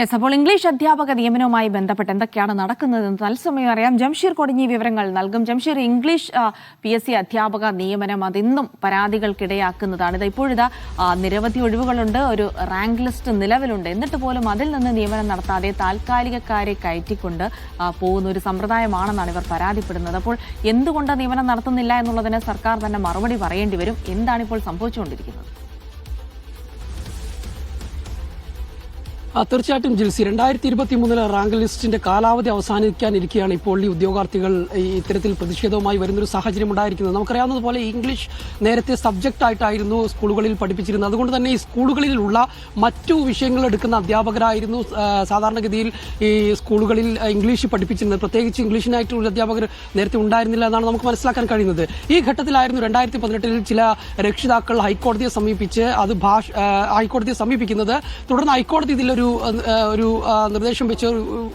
Yes അപ്പോൾ English അധ്യാപക നിയമനവുമായി ബന്ധപ്പെട്ട് എന്തൊക്കെയാണ് നടക്കുന്നതെന്ന് തത്സമയം അറിയാം. ജംഷീർ കൊടിഞ്ഞി വിവരങ്ങൾ നൽകും. Jamsheer English P S C അധ്യാപക നിയമനം അതിന്നും പരാതികൾക്കിടയാക്കുന്നതാണ്. ഇത് ഇപ്പോഴിതാ നിരവധി ഒഴിവുകളുണ്ട്. ഒരു റാങ്ക് ലിസ്റ്റ് നിലവിലുണ്ട്. എന്നിട്ട് പോലും അതിൽ നിന്ന് നിയമനം നടത്താതെ താൽക്കാലികക്കാരെ കയറ്റിക്കൊണ്ട് പോകുന്ന ഒരു സമ്പ്രദായമാണെന്നാണ് ഇവർ പരാതിപ്പെടുന്നത്. അപ്പോൾ എന്തുകൊണ്ട് നിയമനം നടത്തുന്നില്ല എന്നുള്ളതിന് സർക്കാർ തന്നെ മറുപടി പറയേണ്ടി വരും? എന്താണ് ഇപ്പോൾ സംഭവിച്ചുകൊണ്ടിരിക്കുന്നത്? തീർച്ചയായിട്ടും ജിൽസി. രണ്ടായിരത്തി ഇരുപത്തി മൂന്നിലെ റാങ്ക് ലിസ്റ്റിന്റെ കാലാവധി അവസാനിക്കാനിരിക്കുകയാണ് ഇപ്പോൾ ഈ ഉദ്യോഗാർത്ഥികൾ ഇത്തരത്തിൽ പ്രതിഷേധവുമായി വരുന്നൊരു സാഹചര്യം ഉണ്ടായിരിക്കുന്നത്. നമുക്കറിയാവുന്നതുപോലെ ഇംഗ്ലീഷ് നേരത്തെ സബ്ജക്റ്റ് ആയിട്ടായിരുന്നു സ്കൂളുകളിൽ പഠിപ്പിച്ചിരുന്നത്. അതുകൊണ്ട് തന്നെ ഈ സ്കൂളുകളിലുള്ള മറ്റു വിഷയങ്ങൾ എടുക്കുന്ന അധ്യാപകരായിരുന്നു. സാധാരണഗതിയിൽ ഈ സ്കൂളുകളിൽ ഇംഗ്ലീഷ് പഠിപ്പിച്ചിരുന്നത്. പ്രത്യേകിച്ച് ഇംഗ്ലീഷിനായിട്ടുള്ള അധ്യാപകർ നേരത്തെ ഉണ്ടായിരുന്നില്ല എന്നാണ് നമുക്ക് മനസ്സിലാക്കാൻ കഴിയുന്നത്. ഈ ഘട്ടത്തിലായിരുന്നു രണ്ടായിരത്തി പതിനെട്ടിൽ ചില രക്ഷിതാക്കൾ ഹൈക്കോടതിയെ സമീപിച്ച് അത് ഭാഷ ഹൈക്കോടതിയെ സമീപിക്കുന്നത്. തുടർന്ന് ഹൈക്കോടതി ഇതിലൊരു ഒരു നിർദ്ദേശം വെച്ച്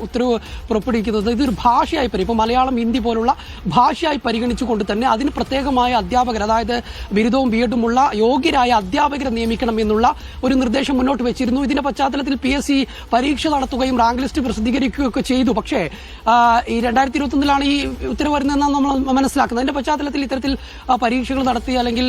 ഉത്തരവ് പുറപ്പെടുവിക്കുന്നത്. ഇതൊരു ഭാഷയായി പരി ഇപ്പോൾ മലയാളം ഹിന്ദി പോലുള്ള ഭാഷയായി പരിഗണിച്ചുകൊണ്ട് തന്നെ അതിന് പ്രത്യേകമായ അധ്യാപകർ അതായത് ബിരുദവും ബി എഡുമുള്ള യോഗ്യരായ അധ്യാപകരെ നിയമിക്കണം എന്നുള്ള ഒരു നിർദ്ദേശം മുന്നോട്ട് വെച്ചിരുന്നു. ഇതിന്റെ പശ്ചാത്തലത്തിൽ പി. എസ്. സി. പരീക്ഷ നടത്തുകയും റാങ്ക് ലിസ്റ്റ് പ്രസിദ്ധീകരിക്കുകയൊക്കെ ചെയ്തു. പക്ഷേ ഈ രണ്ടായിരത്തി ഇരുപത്തൊന്നിലാണ് ഈ ഉത്തരവ് വരുന്നതെന്നാണ് നമ്മൾ മനസ്സിലാക്കുന്നത്. അതിന്റെ പശ്ചാത്തലത്തിൽ ഇത്തരത്തിൽ പരീക്ഷകൾ നടത്തി അല്ലെങ്കിൽ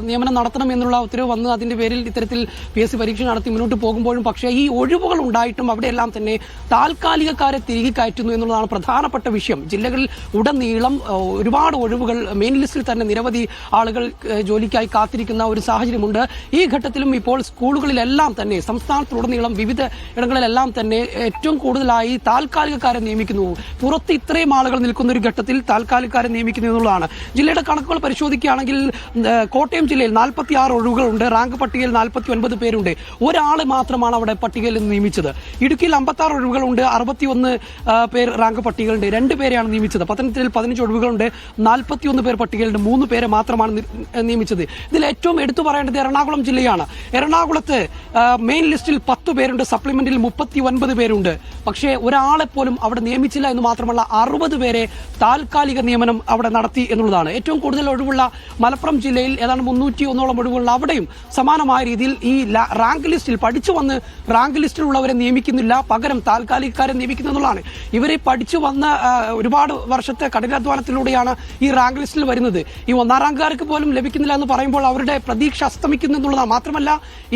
നിയമനം നടത്തണം എന്നുള്ള ഉത്തരവ് വന്ന് അതിന്റെ പേരിൽ ഇത്തരത്തിൽ പി. എസ്. സി. പരീക്ഷ നടത്തി മുന്നോട്ട് പോകുമ്പോഴും പക്ഷേ ഈ ഒഴിവുകൾ ഉണ്ടായിട്ടും അവിടെയെല്ലാം തന്നെ താൽക്കാലികക്കാരെ തിരികെ കയറ്റുന്നു എന്നുള്ളതാണ് പ്രധാനപ്പെട്ട വിഷയം. ജില്ലകളിൽ ഉടനീളം ഒരുപാട് ഒഴിവുകൾ മെയിൻ ലിസ്റ്റിൽ തന്നെ നിരവധി ആളുകൾ ജോലിക്കായി കാത്തിരിക്കുന്ന ഒരു സാഹചര്യമുണ്ട്. ഈ ഘട്ടത്തിലും ഇപ്പോൾ സ്കൂളുകളിലെല്ലാം തന്നെ സംസ്ഥാനത്തുടനീളം വിവിധ ഇടങ്ങളിലെല്ലാം തന്നെ ഏറ്റവും കൂടുതലായി താൽക്കാലികക്കാരെ നിയമിക്കുന്നു. പുറത്ത് ഇത്രയും ആളുകൾ നിൽക്കുന്ന ഒരു ഘട്ടത്തിൽ താൽക്കാലികക്കാരെ നിയമിക്കുന്നു എന്നുള്ളതാണ്. ജില്ലയുടെ കണക്കുകൾ പരിശോധിക്കുകയാണെങ്കിൽ കോട്ടയം ജില്ലയിൽ നാൽപ്പത്തി ആറ് ഒഴിവുകളുണ്ട്. റാങ്ക് പട്ടികയിൽ നാൽപ്പത്തി ഒൻപത് പേരുണ്ട്. ഒരാൾ മാത്രമാണ് അവിടെ പട്ടികയിൽ നിന്ന് നിയമിച്ചത്. ഇടുക്കിയിൽ അമ്പത്തി ആറ് ഒഴിവുകളുണ്ട് അറുപത്തിയൊന്ന് പേർ റാങ്ക് പട്ടികളുണ്ട് രണ്ട് പേരെയാണ് നിയമിച്ചത്. പത്തനംതിട്ടയിൽ പതിനഞ്ച് ഒഴിവുകളുണ്ട് നാൽപ്പത്തിയൊന്ന് പേർ പട്ടികയിലുണ്ട് മൂന്ന് പേരെ മാത്രമാണ് നിയമിച്ചത്. ഇതിൽ ഏറ്റവും എടുത്തു പറയേണ്ടത് എറണാകുളം ജില്ലയാണ്. എറണാകുളത്ത് മെയിൻ ലിസ്റ്റിൽ പത്ത് പേരുണ്ട് സപ്ലിമെന്റിൽ മുപ്പത്തി ഒൻപത് പേരുണ്ട്. പക്ഷേ ഒരാളെ പോലും അവിടെ നിയമിച്ചില്ല എന്ന് മാത്രമല്ല അറുപത് പേരെ താൽക്കാലിക നിയമനം അവിടെ നടത്തി എന്നുള്ളതാണ്. ഏറ്റവും കൂടുതൽ ഒഴിവുള്ള മലപ്പുറം ജില്ലയിൽ ഏതാണ്ട് മുന്നൂറ്റി ഒന്നോളം ഒഴിവുള്ള അവിടെയും സമാനമായ രീതിയിൽ ഈ റാങ്ക് ലിസ്റ്റിൽ പഠിച്ചു വന്ന് റാങ്ക് ലിസ്റ്റിലുള്ളവരെ നിയമിക്കുന്നില്ല. പകരം താൽക്കാലികക്കാരെ നിയമിക്കുന്നു എന്നുള്ളതാണ്. ഇവരെ പഠിച്ചു വന്ന ഒരുപാട് വർഷത്തെ കഠിനാധ്വാനത്തിലൂടെയാണ് ഈ റാങ്ക് ലിസ്റ്റിൽ വരുന്നത്. ഈ ഒന്നാം റാങ്കുകാർക്ക് പോലും ലഭിക്കുന്നില്ല എന്ന് പറയുമ്പോൾ അവരുടെ പ്രതീക്ഷ അസ്തമിക്കുന്നു എന്നുള്ളതാണ്. മാത്രമല്ല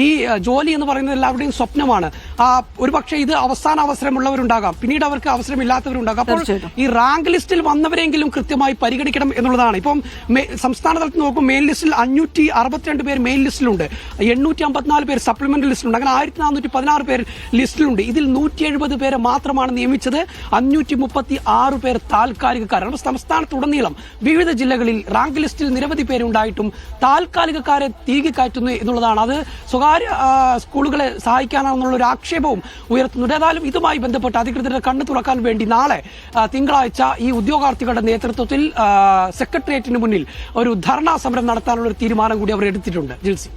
ഈ ജോലി എന്ന് പറയുന്നത് എല്ലാവരുടെയും സ്വപ്നമാണ്. ഒരുപക്ഷെ ഇത് അവസാന അവസരമുള്ളവരുണ്ടാകാം പിന്നീട് അവർക്ക് അവസരമില്ലാത്തവരുണ്ടാകാം. അപ്പോൾ ഈ റാങ്ക് ലിസ്റ്റിൽ വന്നവരെങ്കിലും കൃത്യമായി പരിഗണിക്കണം എന്നുള്ളതാണ് ഇപ്പം സംസ്ഥാന തലത്തിൽ നോക്കും മെയിൻ ലിസ്റ്റിൽ അഞ്ഞൂറ്റി അറുപത്തിരണ്ട് പേർ മെയിൻ ലിസ്റ്റിലുണ്ട്. എണ്ണൂറ്റി അമ്പത്തിനാല് പേർ സപ്ലിമെന്ററി ലിസ്റ്റിലുണ്ട്. അങ്ങനെ ആയിരത്തി നാനൂറ്റി പതിനാറ് പേർ ലിസ്റ്റിലുണ്ട്. ഇതിൽ നൂറ്റി എഴുപത് പേരെ മാത്രമാണ് നിയമിച്ചത്. അഞ്ഞൂറ്റി മുപ്പത്തി ആറ് പേർ താൽക്കാലികക്കാരാണ് സംസ്ഥാനത്തുടനീളം വിവിധ ജില്ലകളിൽ റാങ്ക് ലിസ്റ്റിൽ നിരവധി പേരുണ്ടായിട്ടും താൽക്കാലികക്കാരെ തിരികെ കയറ്റുന്നു എന്നുള്ളതാണ്. അത് സ്വകാര്യ സ്കൂളുകളെ സഹായിക്കാനാണെന്നുള്ള ഒരു ആക്ഷേപവും ഉയർത്തുന്നുണ്ട്. ഏതായാലും ഇതുമായി ബന്ധപ്പെട്ട് അധികൃതരുടെ കണ്ണു തുറക്കാൻ വേണ്ടി നാളെ തിങ്കളാഴ്ച ഈ ഉദ്യോഗാർത്ഥികളുടെ നേതൃത്വത്തിൽ സെക്രട്ടേറിയറ്റിന് മുന്നിൽ ഒരു ധർണാ സമരം നടത്താനുള്ള ഒരു തീരുമാനം കൂടി അവർ എടുത്തിട്ടുണ്ട്. ജിൽസി.